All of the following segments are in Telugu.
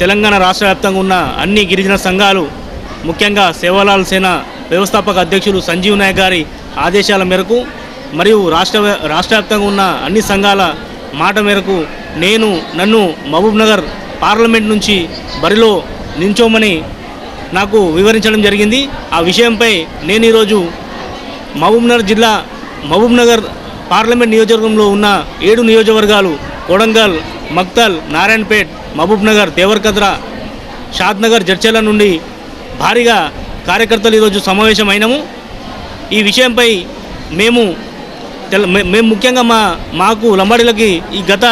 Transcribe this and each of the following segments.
తెలంగాణ రాష్ట్ర వ్యాప్తంగా ఉన్న అన్ని గిరిజన సంఘాలు ముఖ్యంగా సేవాలాల్ సేన వ్యవస్థాపక అధ్యక్షులు సంజీవ్ నాయక్ గారి ఆదేశాల మేరకు మరియు రాష్ట్ర రాష్ట్ర వ్యాప్తంగా ఉన్న అన్ని సంఘాల మాట మేరకు నేను నన్ను మహబూబ్ నగర్ పార్లమెంట్ నుంచి బరిలో నించోమని నాకు వివరించడం జరిగింది. ఆ విషయంపై నేను ఈరోజు మహబూబ్నగర్ జిల్లా మహబూబ్నగర్ పార్లమెంట్ నియోజకవర్గంలో ఉన్న ఏడు నియోజకవర్గాలు కొడంగల్ మక్తల్ నారాయణపేట్ మహబూబ్నగర్ దేవరకద్ర షాద్నగర్ జడ్చర్ల నుండి భారీగా కార్యకర్తలు ఈరోజు సమావేశమైనము. ఈ విషయంపై మేము మేము ముఖ్యంగా మా మాకు లంబాడీలకి ఈ గత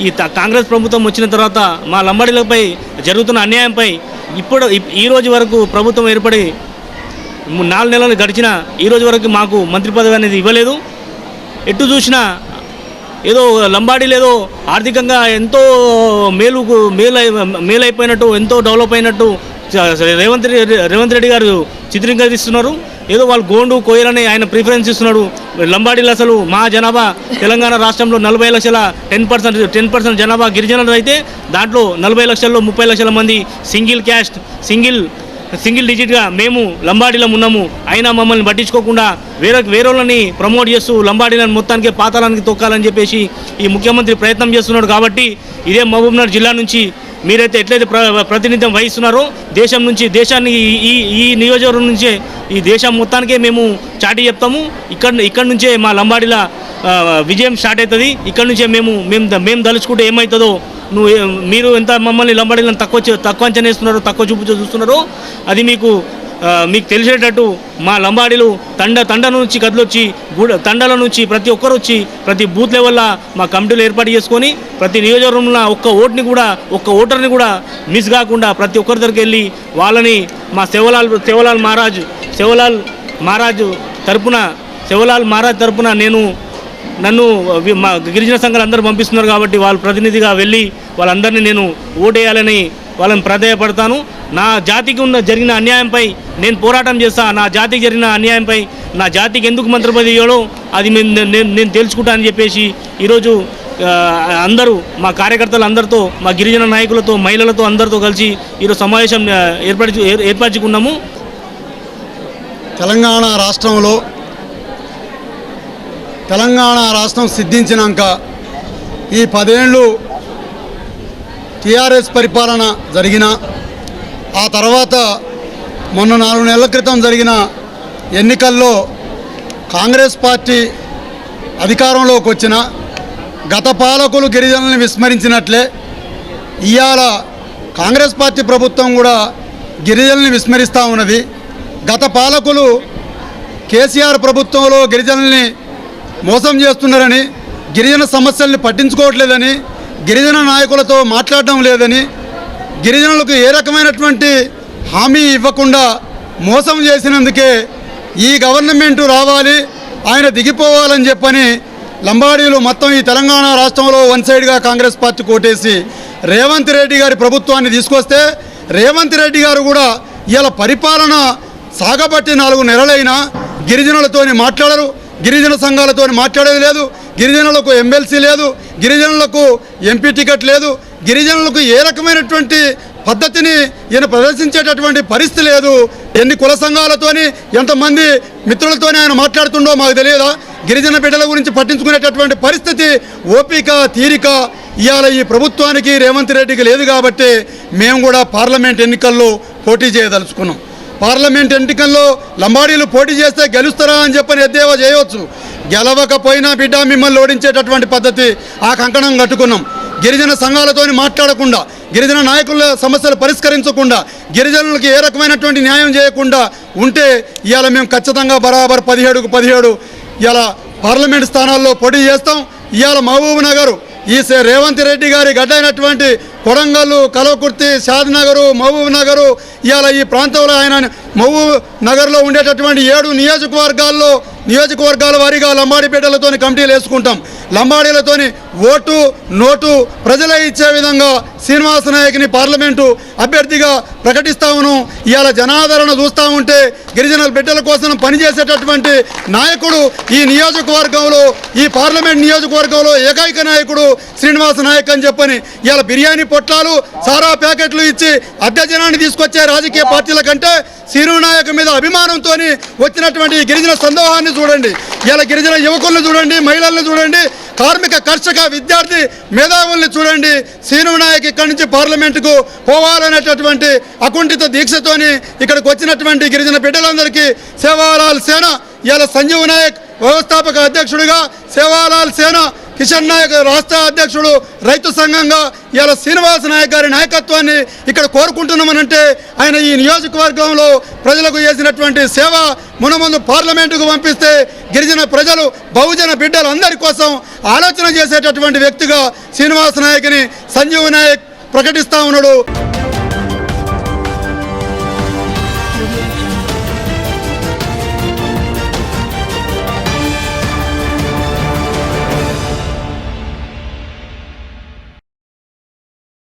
ఈ త- కాంగ్రెస్ ప్రభుత్వం వచ్చిన తర్వాత మా లంబాడీలపై జరుగుతున్న అన్యాయంపై ఇప్పుడు ఇప్- ఈ రోజు వరకు ప్రభుత్వం ఏర్పడి నాలుగు నెలలు గడిచిన ఈ రోజు వరకు మాకు మంత్రి పదవి అనేది ఇవ్వలేదు. ఎటు చూసినా ఏదో లంబాడీలు ఏదో ఆర్థికంగా ఎంతో మేలు మేలు మేలైపోయినట్టు ఎంతో డెవలప్ అయినట్టు రేవంత్ రెడ్డి రేవంత్ రెడ్డి గారు చిత్రీకరిస్తున్నారు ఏదో వాళ్ళు గోండు కోయలని ఆయన ప్రిఫరెన్స్ ఇస్తున్నాడు. లంబాడీలు అసలు మా జనాభా తెలంగాణ రాష్ట్రంలో నలభై లక్షల టెన్ పర్సెంట్ టెన్ పర్సెంట్ జనాభా గిరిజనులు అయితే దాంట్లో నలభై లక్షల్లో ముప్పై లక్షల మంది సింగిల్ క్యాస్ట్ సింగిల్ సింగిల్ డిజిట్గా మేము లంబాడీలో ఉన్నాము. అయినా మమ్మల్ని పట్టించుకోకుండా వేరే వేరేళ్ళని ప్రమోట్ చేస్తూ లంబాడీలను మొత్తానికి పాతాలానికి తొక్కాలని చెప్పేసి ఈ ముఖ్యమంత్రి ప్రయత్నం చేస్తున్నాడు కాబట్టి ఇదే మహబూబ్నగర్ జిల్లా నుంచి మీరైతే ఎట్లయితే ప్ర ప్రాతినిధ్యం వహిస్తున్నారో దేశం నుంచి దేశాన్ని ఈ- ఈ నియోజకవర్గం నుంచే ఈ దేశం మొత్తానికే మేము చాటి చెప్తాము. ఇక్కడ ఇక్కడ నుంచే మా లంబాడీల విజయం స్టార్ట్ అవుతుంది. ఇక్కడ నుంచే మేము మేము మేము దలుచుకుంటే ఏమవుతుందో నువ్వు మీరు ఎంత మమ్మల్ని లంబాడీలను తక్కువ తక్కువ అంచనా తక్కువ చూపు చూస్తున్నారో అది మీకు మీకు తెలిసేటట్టు మా లంబాడీలు తండ తండ నుంచి కదిలొచ్చి గూడ తండల నుంచి ప్రతి ఒక్కరు వచ్చి ప్రతి బూత్ లెవెల్ల మా కమిటీలు ఏర్పాటు చేసుకొని ప్రతి నియోజకవర్గంలో ఒక్క ఓటుని కూడా ఒక్క ఓటర్ని కూడా మిస్ కాకుండా ప్రతి ఒక్కరి దగ్గరికి వెళ్ళి వాళ్ళని మా శివలాల్ శివలాల్ మహారాజ్ శివలాల్ మహారాజు తరపున శివలాల్ మహారాజ్ తరపున నేను నన్ను మా గిరిజన సంఘాలు అందరూ పంపిస్తున్నారు కాబట్టి వాళ్ళ ప్రతినిధిగా వెళ్ళి వాళ్ళందరినీ నేను ఓటేయాలని వాళ్ళని ప్రాధాయపడతాను నా జాతికి ఉన్న జరిగిన అన్యాయంపై నేను పోరాటం చేస్తా నా జాతికి జరిగిన అన్యాయంపై నా జాతికి ఎందుకు మంత్రి ఇవ్వడం ఇవ్వడో అది మేము నేను నేను తెలుసుకుంటానని చెప్పేసి ఈరోజు అందరూ మా కార్యకర్తలు అందరితో మా గిరిజన నాయకులతో మహిళలతో అందరితో కలిసి ఈరోజు సమావేశం ఏర్పరచు ఏర్- ఏర్పరచుకున్నాము. తెలంగాణ రాష్ట్రంలో తెలంగాణ రాష్ట్రం సిద్ధించినాక ఈ పదేళ్ళు టీఆర్ఎస్ పరిపాలన జరిగిన ఆ తర్వాత మొన్న నాలుగు నెలల క్రితం జరిగిన ఎన్నికల్లో కాంగ్రెస్ పార్టీ అధికారంలోకి వచ్చిన గత పాలకులు గిరిజనుల్ని విస్మరించినట్లే ఇవాళ కాంగ్రెస్ పార్టీ ప్రభుత్వం కూడా గిరిజనుల్ని విస్మరిస్తూ ఉన్నది. గత పాలకులు కేసీఆర్ ప్రభుత్వంలో గిరిజనుల్ని మోసం చేస్తున్నారని గిరిజన సమస్యల్ని పట్టించుకోవట్లేదని గిరిజన నాయకులతో మాట్లాడడం లేదని గిరిజనులకు ఏ రకమైనటువంటి హామీ ఇవ్వకుండా మోసం చేసినందుకే ఈ గవర్నమెంట్ రావాలి ఆయన దిగిపోవాలని చెప్పని లంబాడీలు మొత్తం ఈ తెలంగాణ రాష్ట్రంలో వన్ సైడ్గా కాంగ్రెస్ పార్టీ కోటేసి రేవంత్ రెడ్డి గారి ప్రభుత్వాన్ని తీసుకొస్తే రేవంత్ రెడ్డి గారు కూడా ఇలా పరిపాలన సాగబట్టి నాలుగు నెలలైనా గిరిజనులతోని మాట్లాడరు. గిరిజన సంఘాలతో మాట్లాడేది లేదు గిరిజనులకు ఎమ్మెల్సీ లేదు గిరిజనులకు ఎంపీ టికెట్ లేదు గిరిజనులకు ఏ రకమైనటువంటి పద్ధతిని ఈయన ప్రదర్శించేటటువంటి పరిస్థితి లేదు. ఎన్ని కుల సంఘాలతోని ఎంతమంది మిత్రులతోనే ఆయన మాట్లాడుతుండో మాకు తెలియదా? గిరిజన బిడ్డల గురించి పట్టించుకునేటటువంటి పరిస్థితి ఓపిక తీరిక ఇవాళ ఈ ప్రభుత్వానికి రేవంత్ రెడ్డికి లేదు కాబట్టి మేము కూడా పార్లమెంట్ ఎన్నికల్లో పోటీ చేయదలుచుకున్నాం. పార్లమెంట్ ఎన్నికల్లో లంబాడీలు పోటీ చేస్తే గెలుస్తారా అని చెప్పని ఎద్దేవా చేయవచ్చు గెలవకపోయినా బిడ్డ మిమ్మల్ని ఓడించేటటువంటి పద్ధతి ఆ కంకణం కట్టుకున్నాం. గిరిజన సంఘాలతోని మాట్లాడకుండా గిరిజన నాయకుల సమస్యలు పరిష్కరించకుండా గిరిజనులకు ఏ రకమైనటువంటి న్యాయం చేయకుండా ఉంటే ఇవాళ మేము ఖచ్చితంగా బరాబర్ పదిహేడుకు పదిహేడు ఇవాళ పార్లమెంట్ స్థానాల్లో పోటీ చేస్తాం. ఇవాళ మహబూబ్ నగర్ ఈ సే- రేవంత్ రెడ్డి గారి గడ్డైనటువంటి కొడంగల్లు కలవకుర్తి షాద్ నగరు మహబూబ్ నగరు ఇవాళ ఈ ప్రాంతంలో ఆయన మహబూబ్ నగర్లో ఉండేటటువంటి ఏడు నియోజకవర్గాల్లో నియోజకవర్గాల వారీగా లంబాడిపేటలతో కమిటీలు వేసుకుంటాం. లంబాడీలతోని ఓటు నోటు ప్రజలే ఇచ్చే విధంగా శ్రీనివాస నాయక్ని పార్లమెంటు అభ్యర్థిగా ప్రకటిస్తామును. ఇవాళ జనాదరణ చూస్తూ ఉంటే గిరిజనుల బిడ్డల కోసం పనిచేసేటటువంటి నాయకుడు ఈ నియోజకవర్గంలో ఈ పార్లమెంట్ నియోజకవర్గంలో ఏకైక నాయకుడు శ్రీనివాస నాయక్ అని చెప్పని ఇవాళ బిర్యానీ పొట్లాలు సారా ప్యాకెట్లు ఇచ్చి అడ్డజనాన్ని తీసుకొచ్చే రాజకీయ పార్టీల కంటే శ్రీను నాయక్ మీద అభిమానంతో వచ్చినటువంటి గిరిజన సందోహాన్ని చూడండి. ఇలా గిరిజన యువకులను చూడండి మహిళలను చూడండి కార్మిక కర్షక విద్యార్థి మేధావుల్ని చూడండి. శ్రీనివనాయక్ ఇక్కడి నుంచి పార్లమెంటుకు పోవాలనేటటువంటి అకుంఠిత దీక్షతోని ఇక్కడికి వచ్చినటువంటి గిరిజన బిడ్డలందరికీ సేవాలాల్ సేన ఇలా సంజీవ్ నాయక్ వ్యవస్థాపక అధ్యక్షుడిగా సేవాలాల్ సేన కిషన్ నాయక్ రాష్ట్ర అధ్యక్షుడు రైతు సంఘంగా ఇలా శ్రీనివాస నాయక్ గారి నాయకత్వాన్ని ఇక్కడ కోరుకుంటున్నామనంటే ఆయన ఈ నియోజకవర్గంలో ప్రజలకు చేసినటువంటి సేవ మునముందు పార్లమెంటుకు పంపిస్తే గిరిజన ప్రజలు బహుజన బిడ్డలందరి కోసం ఆలోచన చేసేటటువంటి వ్యక్తిగా శ్రీనివాస నాయక్ని సంజీవ్ నాయక్ ప్రకటిస్తా ఉన్నాడు.